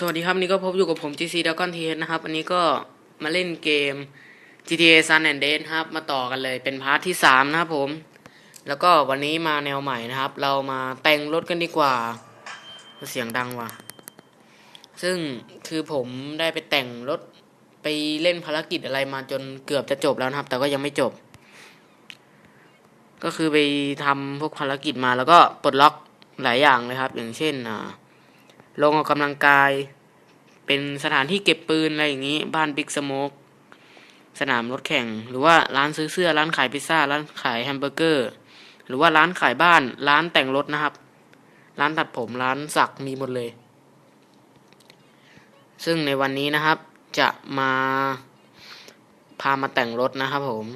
สวัสดีครับนนี้ก็พบอยู่กับผม GC Dragon t นะครับ อันนี้ก็มาเล่นเกม GTA San Andreas ครับ มาต่อกันเลยเป็นพาร์ทที่ 3 นะครับผม แล้วก็วันนี้มาแนวใหม่นะครับ เรามาแต่งรถกันดีกว่า เสียงดังว่ะ ซึ่งคือผมได้ไปแต่งรถไปเล่นภารกิจอะไรมาจนเกือบจะจบแล้วนะครับ แต่ก็ยังไม่จบ ก็คือไปทำพวกภารกิจมาแล้วก็ปลดล็อกหลายอย่างเลยครับ อย่างเช่นอ่า ลงออกกำลังกาย เป็นสถานที่เก็บปืนอะไรอย่างนี้บ้านบิ๊กสโมกสนามรถแข่ง หรือว่าร้านซื้อเสื้อร้านขายพิซซ่าร้านขายแฮมเบอร์เกอร์ หรือว่าร้านขายบ้านร้านแต่งรถนะครับ ร้านตัดผมร้านสักมีหมดเลย ซึ่งในวันนี้นะครับจะมาพามาแต่งรถนะครับผม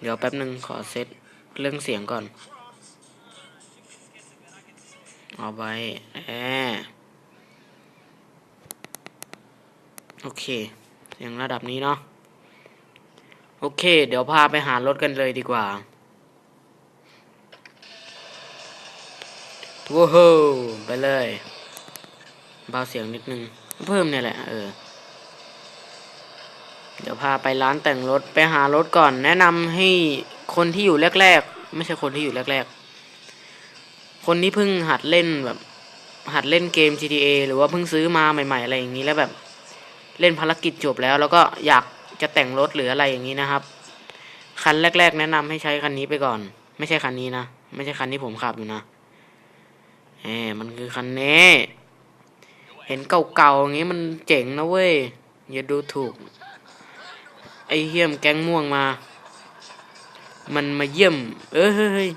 เดี๋ยวแป๊บหนึ่งขอเซตเรื่องเสียงก่อน เอาไว้แอโอเคเสียงระดับนี้เนาะโอเค เดี๋ยวพาไปหารถกันเลยดีกว่าว้าวไปเลยเบาเสียงนิดนึง เพิ่มเนี่ยแหละเออเดี๋ยวพาไปร้านแต่งรถไปหารถก่อน แนะนำให้คนที่อยู่แรก ๆ ไม่ใช่คนที่อยู่แรก ๆ คนที่เพิ่งหัดเล่นแบบ หัดเล่นเกม GTA หรือว่าเพิ่งซื้อมาใหม่ ๆ อะไรอย่างนี้แล้วแบบเล่นภารกิจจบแล้ว แล้วก็อยากจะแต่งรถหรืออะไรอย่างนี้นะครับ คันแรก ๆ แนะนำให้ใช้คันนี้ไปก่อน ไม่ใช่คันนี้นะ ไม่ใช่คันที่ผมขับอยู่นะแหมมันคือคันนี้เห็นเก่าๆอย่างนี้มันเจ๋งนะเว้ยอย่าดูถูก ไอเฮียมแก๊งม่วงมา มันมาเยี่ยม เออเฮ้ย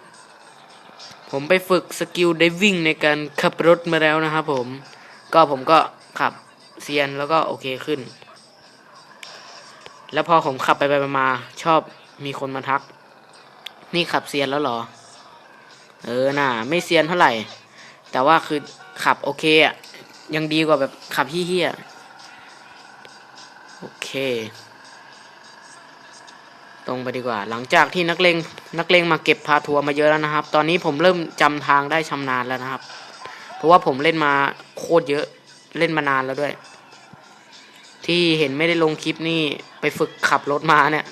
ผมไปฝึกสกิลไดวิ่งในการขับรถมาแล้วนะครับผม ก็ผมก็ขับเซียนแล้วก็โอเคขึ้น แล้วพอผมขับไปไปมาชอบมีคนมาทัก นี่ขับเซียนแล้วหรอ เออน่ะไม่เซียนเท่าไหร่ แต่ว่าคือขับโอเคอะยังดีกว่าแบบขับเฮี้ยโอเค ตรงไปดีกว่า หลังจากที่นักเลงนักเลงมาเก็บพาทัวร์มาเยอะแล้วนะครับ ตอนนี้ผมเริ่มจำทางได้ชำนาญแล้วนะครับ เพราะว่าผมเล่นมาโคตรเยอะเล่นมานานแล้วด้วย ที่เห็นไม่ได้ลงคลิปนี่ไปฝึกขับรถมาเนี่ย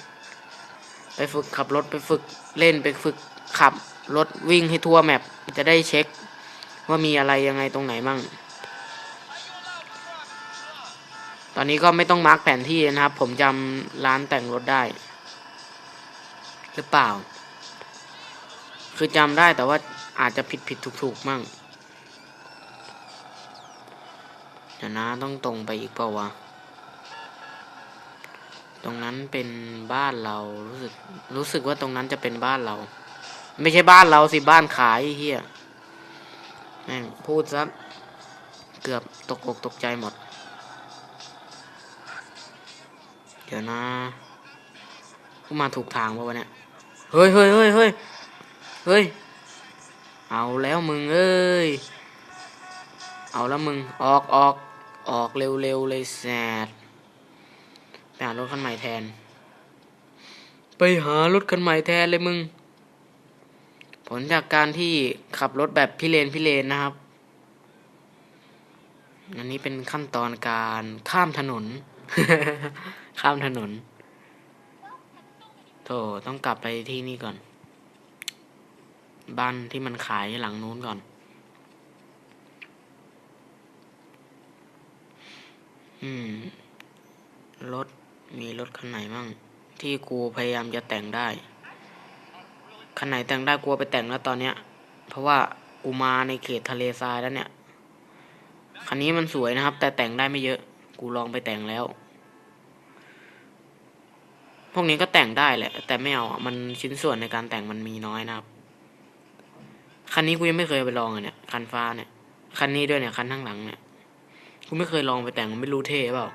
ไปฝึกขับรถไปฝึกเล่นไปฝึกขับรถวิ่งให้ทั่วแมปจะได้เช็ค ว่ามีอะไรยังไงตรงไหนมั่ง ตอนนี้ก็ไม่ต้องมาร์กแผนที่นะครับ ผมจำร้านแต่งรถได้ หรือเปล่า คือจำได้แต่ว่าอาจจะผิดผิดถูกถูกมั่งเดี๋ยวนะต้องตรงไปอีกเปล่าวะ ตรงนั้นเป็นบ้านเรารู้สึกรู้สึกว่าตรงนั้นจะเป็นบ้านเรา ไม่ใช่บ้านเราสิบ้านขายเฮียแม่งพูดซะเกือบตกอกตกใจหมด เดี๋ยวนะ มาถูกทางป่าวะเนี่ย เฮ้ยเฮ้ยเฮ้ยเฮ้ยเฮ้ย เอาแล้วมึงเอ้ย เอาแล้วมึง ออกออกออกเร็วๆเลยแซดไปหารถคันใหม่แทน ไปหารถคันใหม่แทนเลยมึง ผลจากการที่ขับรถแบบพิเรนพิเรนนะครับ อันนี้เป็นขั้นตอนการข้ามถนน ข้ามถนน โถต้องกลับไปที่นี่ก่อน บ้านที่มันขายหลังนู้นก่อน อืม รถ มีรถคันไหนมั่ง ที่กูพยายามจะแต่งได้ คันไหนแต่งได้กูไปแต่งแล้วตอนเนี้ย เพราะว่ากูมาในเขตทะเลทรายแล้วเนี่ย คันนี้มันสวยนะครับ แต่แต่งได้ไม่เยอะ กูลองไปแต่งแล้ว พวกนี้ก็แต่งได้แหละ แต่ไม่เอาอะมันชิ้นส่วนในการแต่งมันมีน้อยนะครับ คันนี้กูยังไม่เคยไปลองเลยเนี่ย คันฟ้าเนี่ย คันนี้ด้วยเนี่ย คันข้างหลังเนี่ย กูไม่เคยลองไปแต่งมันไม่รู้เท่เปล่า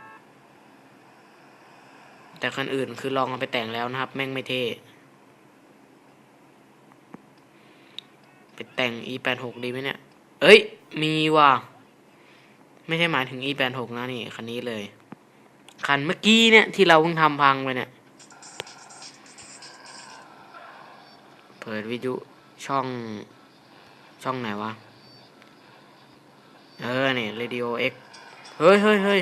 แต่คันอื่นคือลองเอาไปแต่งแล้วนะครับ แม่งไม่เท่ไปแต่ง e แปดหกดีไหมเนี่ย เอ้ย มีว่ะ ไม่ใช่หมายถึง e แปดหกนะนี่ คันนี้เลย คันเมื่อกี้เนี่ยที่เราเพิ่งทำพังไปเนี่ย ปิดวิทยุช่อง ช่องไหนวะ เออเนี่ย Radio X เฮ้ยเฮ้ยเฮ้ย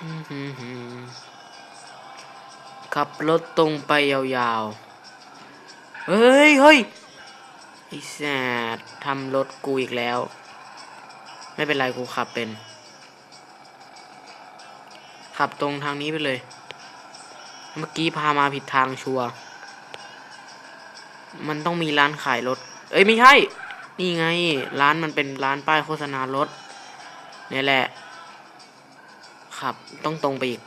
อื้อหือหือขับรถตรงไปยาวๆ เฮ้ยเฮ้ยไอ้แสบทำรถกูอีกแล้ว ไม่เป็นไรกูขับเป็น ขับตรงทางนี้ไปเลย เมื่อกี้พามาผิดทางชัวร์มันต้องมีร้านขายรถ เอ้ยไม่ใช่ นี่ไง ร้านมันเป็นร้านป้ายโฆษณารถเนี่ยแหละขับ ต้องตรงไปอีก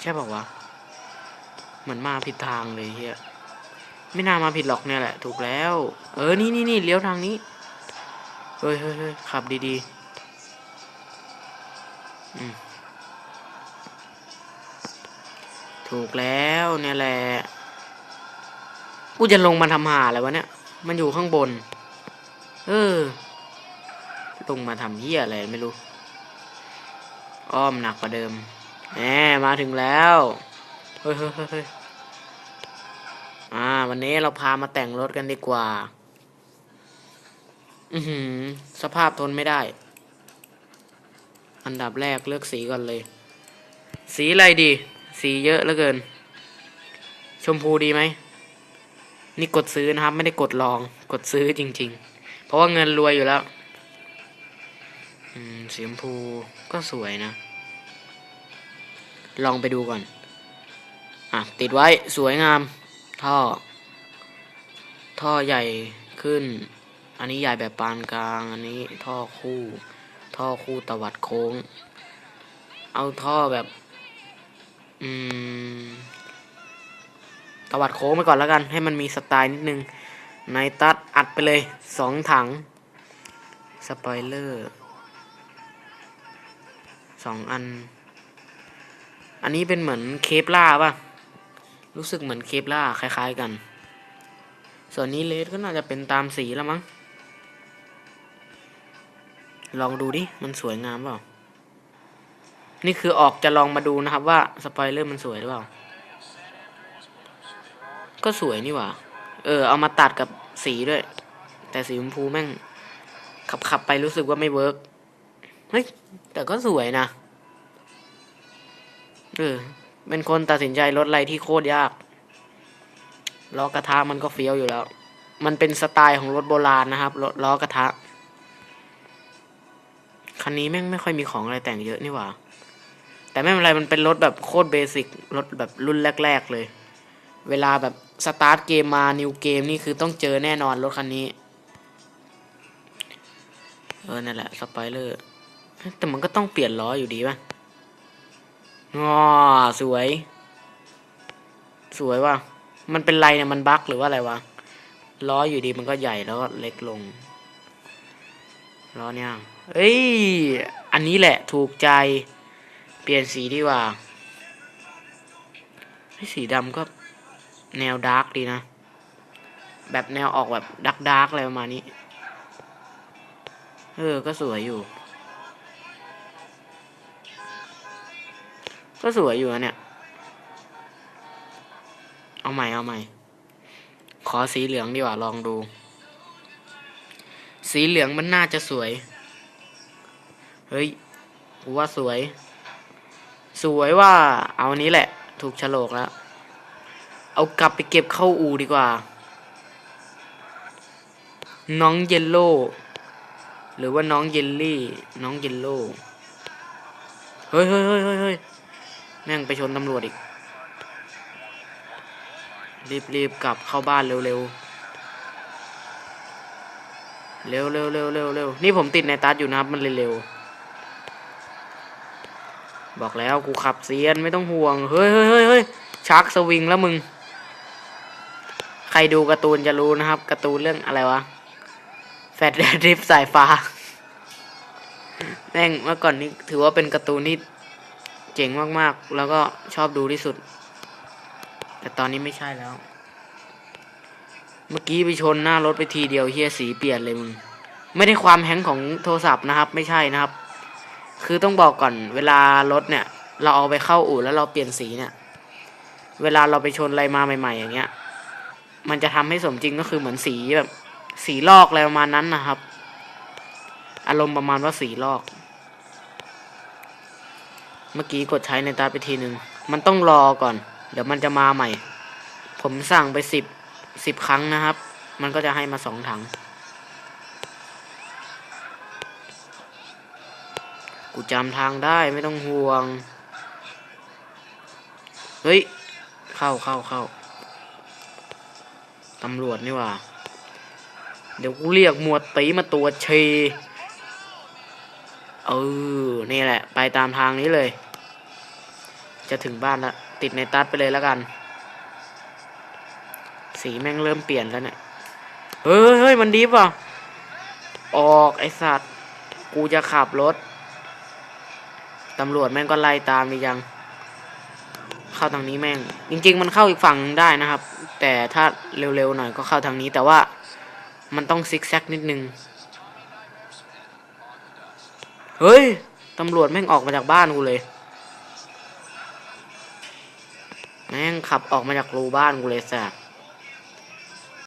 ใช่ป่าวะ เหมือนมาผิดทางเลยเฮียไม่น่ามาผิดหรอกเนี่ยแหละ ถูกแล้ว เออ นี่นี่นี่เลี้ยวทางนี้ เฮ้ยเฮ้ยเฮ้ยขับดีๆ อืม ถูกแล้วเนี่ยแหละ กูจะลงมาทำหาอะไรวะเนี่ย มันอยู่ข้างบน เออ ลงมาทำเหี้ยอะไรไม่รู้ อ้อมหนักกว่าเดิมแหมมาถึงแล้ว เฮ้ยเฮ้ยเฮ้ยเฮ้ยอ่า วันนี้เราพามาแต่งรถกันดีกว่า อือหือ สภาพทนไม่ได้ อันดับแรกเลือกสีก่อนเลย สีอะไรดี สีเยอะเหลือเกิน ชมพูดีไหม นี่กดซื้อนะครับ ไม่ได้กดลอง กดซื้อจริง ๆ เพราะว่าเงินรวยอยู่แล้ว อืมสีชมพูก็สวยนะ ลองไปดูก่อน อะ ติดไว้สวยงาม ท่อ ท่อใหญ่ขึ้น อันนี้ใหญ่แบบปานกลาง อันนี้ท่อคู่ ท่อคู่ตวัดโค้ง เอาท่อแบบ อืมตวัดโค้งไปก่อนแล้วกัน ให้มันมีสไตล์นิดนึงในตัดอัดไปเลยสองถัง สปอยเลอร์สองอัน อันนี้เป็นเหมือนเคปล่าป่ะ รู้สึกเหมือนเคปล่าคล้าย ๆกัน ส่วนนี้เลสก็น่าจะเป็นตามสีแล้วมั้ง ลองดูดิ มันสวยงามเปล่า นี่คือออกจะลองมาดูนะครับว่าสปอยเลอร์มันสวยหรือเปล่า ก็สวยนี่หว่า เออ เอามาตัดกับสีด้วย แต่สีชมพูแม่ง ขับขับไปรู้สึกว่าไม่เวิร์กเฮ้ย แต่ก็สวยนะ เออ เป็นคนตัดสินใจรถอะไรที่โคตรยากล้อกระทะมันก็เฟี้ยวอยู่แล้ว มันเป็นสไตล์ของรถโบราณนะครับรถล้อกระทะ คันนี้แม่งไม่ค่อยมีของอะไรแต่งเยอะนี่หว่า แต่ไม่เป็นไรมันเป็นรถแบบโคตรเบสิกรถแบบรุ่นแรก ๆ เลย เวลาแบบสตาร์ทเกมมานิวเกมนี่คือต้องเจอแน่นอนรถคันนี้ เออนั่นแหละสไปเลอร์แต่มันก็ต้องเปลี่ยนล้ออยู่ดีป่ะงอสวย สวยว่ะมันเป็นไรเนี่ยมันบั๊กหรือว่าอะไรวะล้ออยู่ดีมันก็ใหญ่แล้วก็เล็กลงล้อเนี่ยเอ้ย อันนี้แหละถูกใจ เปลี่ยนสีดีกว่าให้สีดำก็แนวดาร์กดีนะ แบบแนวออกแบบดักดาร์กอะไรประมาณนี้ เออ ก็สวยอยู่ ก็สวยอยู่นะเนี่ย เอาใหม่เอาใหม่ ขอสีเหลืองดีกว่าลองดู สีเหลืองมันน่าจะสวย เฮ้ยว่าสวย สวยว่าเอาอันนี้แหละ ถูกฉลกแล้ว เอากลับไปเก็บเข้าอูดีกว่า น้องเยลโล่หรือว่าน้องเยลลี่ น้องเยลโล่เฮ้ยเฮ้ยเฮ้ยเฮ้ยเฮ้ยแม่งไปชนตำรวจอีก รีบรีบกลับเข้าบ้านเร็วเร็วเร็วเร็วเร็วเร็วเร็วนี่ผมติดในตัดอยู่นะครับมันเลยเร็ว บอกแล้วกูขับเซียนไม่ต้องห่วง เฮ้ยเฮ้ยเฮ้ยชักสวิงแล้วมึง ใครดูการ์ตูนจะรู้นะครับการ์ตูนเรื่องอะไรวะแฟดแดดริฟสายฟ้า แม่งเมื่อก่อนนี้ถือว่าเป็นการ์ตูนที่เจ๋งมากๆ แล้วก็ชอบดูที่สุด แต่ตอนนี้ไม่ใช่แล้ว เมื่อกี้ไปชนหน้ารถไปทีเดียวเฮียสีเปลี่ยนเลยมึง ไม่ได้ความแฮงของโทรศัพท์นะครับ ไม่ใช่นะครับ คือต้องบอกก่อนเวลารถเนี่ย เราเอาไปเข้าอู่แล้วเราเปลี่ยนสีเนี่ย เวลาเราไปชนอะไรมาใหม่ ๆ อย่างเงี้ย มันจะทำให้สมจริงก็คือเหมือนสีแบบ สีลอกอะไรประมาณนั้นนะครับ อารมณ์ประมาณว่าสีลอก เมื่อกี้กดใช้ในตาไปทีหนึ่งมันต้องรอก่อน เดี๋ยวมันจะมาใหม่ ผมสั่งไปสิบสิบครั้งนะครับ มันก็จะให้มาสองถัง กูจำทางได้ไม่ต้องห่วง เฮ้ย เข้าเข้าเข้าตำรวจนี่ว่า เดี๋ยวกูเรียกหมวดตีมาตัวจเชเออ นี่แหละ ไปตามทางนี้เลย จะถึงบ้านละ ติดในตัดไปเลยแล้วกัน สีแม่งเริ่มเปลี่ยนแล้วเนี่ย เฮ้ยเฮ้ยมันดีป่ะ ออกไอสัตว์ กูจะขับรถ ตำรวจแม่งก็ไล่ตามดียัง เข้าทางนี้แม่ง จริง ๆ มันเข้าอีกฝั่งหนึ่งได้นะครับ แต่ถ้าเร็วๆหน่อยก็เข้าทางนี้ แต่ว่ามันต้องซิกแซกนิดนึง เฮ้ย ตำรวจแม่งออกมาจากบ้านกูเลย แม่งขับออกมาจากรูบ้านกูเลยแสบ